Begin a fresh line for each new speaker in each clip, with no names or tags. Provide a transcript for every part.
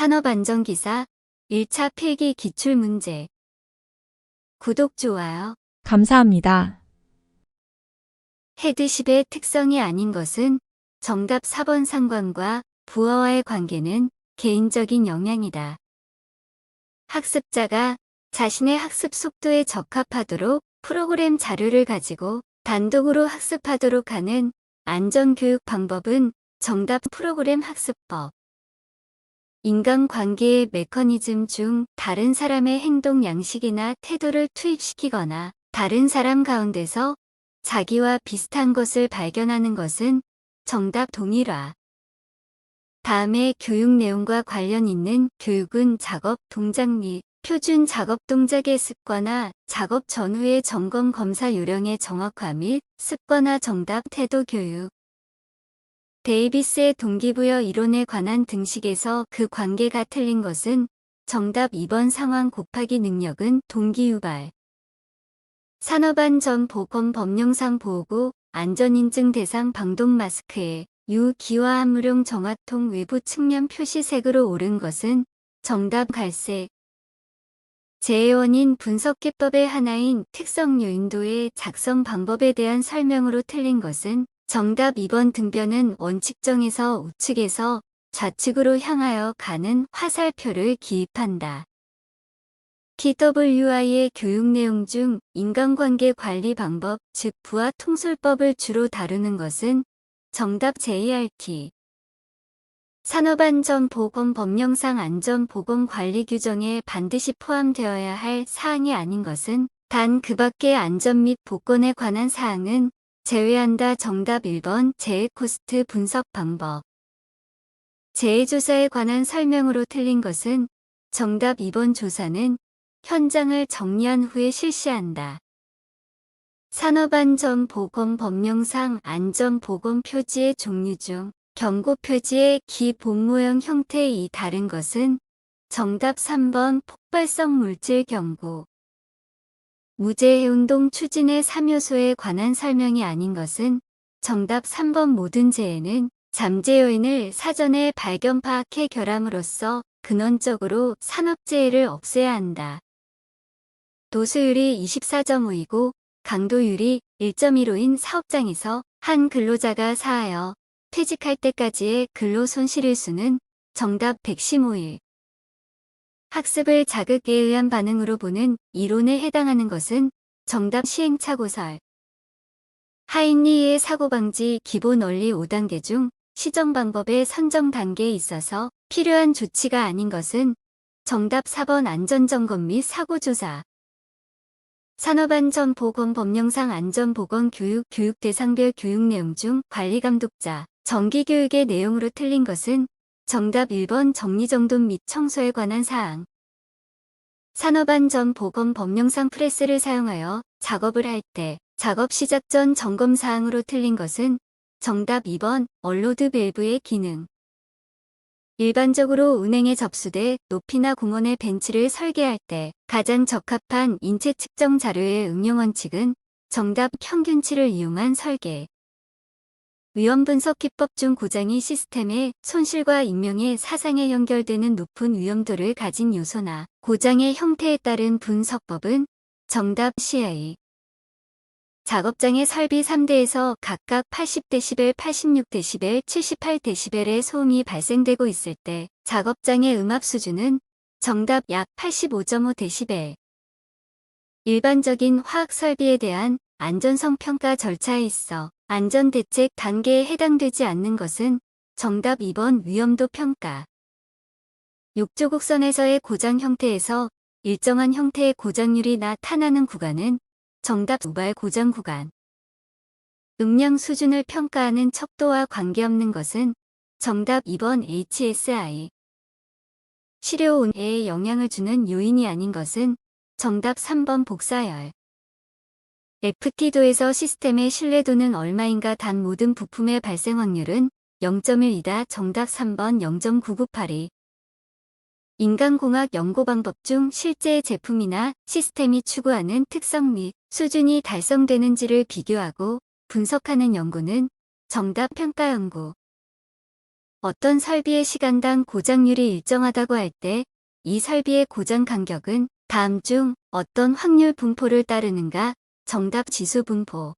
산업안전기사 1차 필기 기출문제 구독, 좋아요.
감사합니다.
헤드십의 특성이 아닌 것은 정답 4번 상관과 부어와의 관계는 개인적인 영향이다. 학습자가 자신의 학습 속도에 적합하도록 프로그램 자료를 가지고 단독으로 학습하도록 하는 안전교육 방법은 정답 프로그램 학습법. 인간관계의 메커니즘 중 다른 사람의 행동 양식이나 태도를 투입시키거나 다른 사람 가운데서 자기와 비슷한 것을 발견하는 것은 정답 동일화. 다음에 교육 내용과 관련 있는 교육은 작업 동작 및 표준 작업 동작의 습관화, 작업 전후의 점검 검사 요령의 정확화 및 습관화 정답 태도 교육. 데이비스의 동기부여 이론에 관한 등식에서 그 관계가 틀린 것은 정답 2번 상황 곱하기 능력은 동기유발. 산업안 전 보건 법령상 보호구 안전인증 대상 방독 마스크에 유 기화 함무룡 정화통 외부 측면 표시색으로 오른 것은 정답 갈색. 재해원인 분석기법의 하나인 특성 요인도의 작성 방법에 대한 설명으로 틀린 것은 정답 2번 등변은 원칙정에서 우측에서 좌측으로 향하여 가는 화살표를 기입한다. TWI의 교육 내용 중 인간관계 관리 방법, 즉 부하 통솔법을 주로 다루는 것은 정답 JRT. 산업안전보건 법령상 안전보건관리 규정에 반드시 포함되어야 할 사항이 아닌 것은 단 그 밖의 안전 및 보건에 관한 사항은 제외한다. 정답 1번 재해 코스트 분석 방법. 재해 조사에 관한 설명으로 틀린 것은 정답 2번 조사는 현장을 정리한 후에 실시한다. 산업안전보건법령상 안전보건 표지의 종류 중 경고 표지의 기본 모형 형태의 이 다른 것은 정답 3번 폭발성 물질 경고. 무재해운동 추진의 3요소에 관한 설명이 아닌 것은 정답 3번 모든 재해는 잠재 요인을 사전에 발견 파악해 결함으로써 근원적으로 산업재해를 없애야 한다. 도수율이 24.5이고 강도율이 1.15인 사업장에서 한 근로자가 사하여 퇴직할 때까지의 근로 손실일 수는 정답 115일. 학습을 자극에 의한 반응으로 보는 이론에 해당하는 것은 정답 시행착오설. 하인리의 사고방지 기본 원리 5단계 중 시정 방법의 선정 단계에 있어서 필요한 조치가 아닌 것은 정답 4번 안전점검 및 사고조사. 산업안전보건법령상 안전보건교육 교육 대상별 교육 내용 중 관리감독자, 정기교육의 내용으로 틀린 것은 정답 1번 정리정돈 및 청소에 관한 사항. 산업안 전 보건 법령상 프레스를 사용하여 작업을 할 때 작업 시작 전 점검 사항으로 틀린 것은 정답 2번 얼로드 밸브의 기능. 일반적으로 운행에 접수돼 높이나 공원의 벤치를 설계할 때 가장 적합한 인체 측정 자료의 응용 원칙은 정답 평균치를 이용한 설계. 위험 분석 기법 중 고장이 시스템의 손실과 인명의 사상에 연결되는 높은 위험도를 가진 요소나 고장의 형태에 따른 분석법은 정답 CI. 작업장의 설비 3대에서 각각 80dB, 86dB, 78dB의 소음이 발생되고 있을 때 작업장의 음압 수준은 정답 약 85.5dB. 일반적인 화학 설비에 대한 안전성 평가 절차에 있어 안전대책 단계에 해당되지 않는 것은 정답 2번 위험도 평가. 욕조곡선에서의 고장 형태에서 일정한 형태의 고장률이 나타나는 구간은 정답 우발 고장 구간. 음량 수준을 평가하는 척도와 관계없는 것은 정답 2번 HSI. 시료온에 영향을 주는 요인이 아닌 것은 정답 3번 복사열. FT도에서 시스템의 신뢰도는 얼마인가 단 모든 부품의 발생 확률은 0.1이다. 정답 3번 0.9982. 인간공학 연구 방법 중 실제 제품이나 시스템이 추구하는 특성 및 수준이 달성되는지를 비교하고 분석하는 연구는 정답 평가 연구. 어떤 설비의 시간당 고장률이 일정하다고 할 때 이 설비의 고장 간격은 다음 중 어떤 확률 분포를 따르는가? 정답 지수 분포.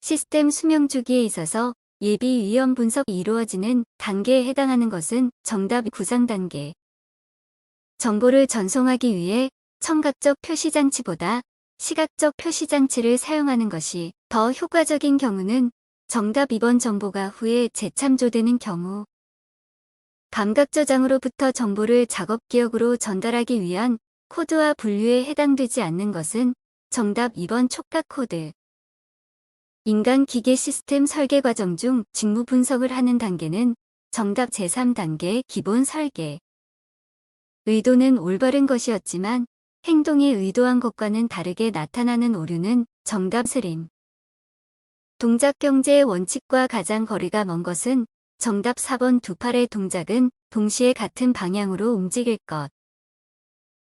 시스템 수명 주기에 있어서 예비 위험 분석이 이루어지는 단계에 해당하는 것은 정답 구상 단계. 정보를 전송하기 위해 청각적 표시장치보다 시각적 표시장치를 사용하는 것이 더 효과적인 경우는 정답 2번 정보가 후에 재참조되는 경우 감각 저장으로부터 정보를 작업 기억으로 전달하기 위한 코드와 분류에 해당되지 않는 것은 정답 2번 촉각 코드. 인간 기계 시스템 설계 과정 중 직무 분석을 하는 단계는 정답 제3단계 기본 설계. 의도는 올바른 것이었지만 행동이 의도한 것과는 다르게 나타나는 오류는 정답 스림. 동작 경제의 원칙과 가장 거리가 먼 것은 정답 4번 두 팔의 동작은 동시에 같은 방향으로 움직일 것.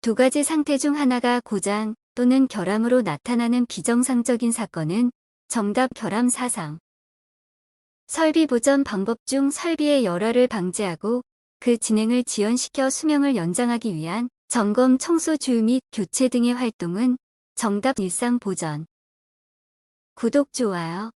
두 가지 상태 중 하나가 고장 또는 결함으로 나타나는 비정상적인 사건은 정답 결함 사상. 설비 보전 방법 중 설비의 열화를 방지하고 그 진행을 지연시켜 수명을 연장하기 위한 점검 청소 주유 및 교체 등의 활동은 정답 일상 보전. 구독 좋아요.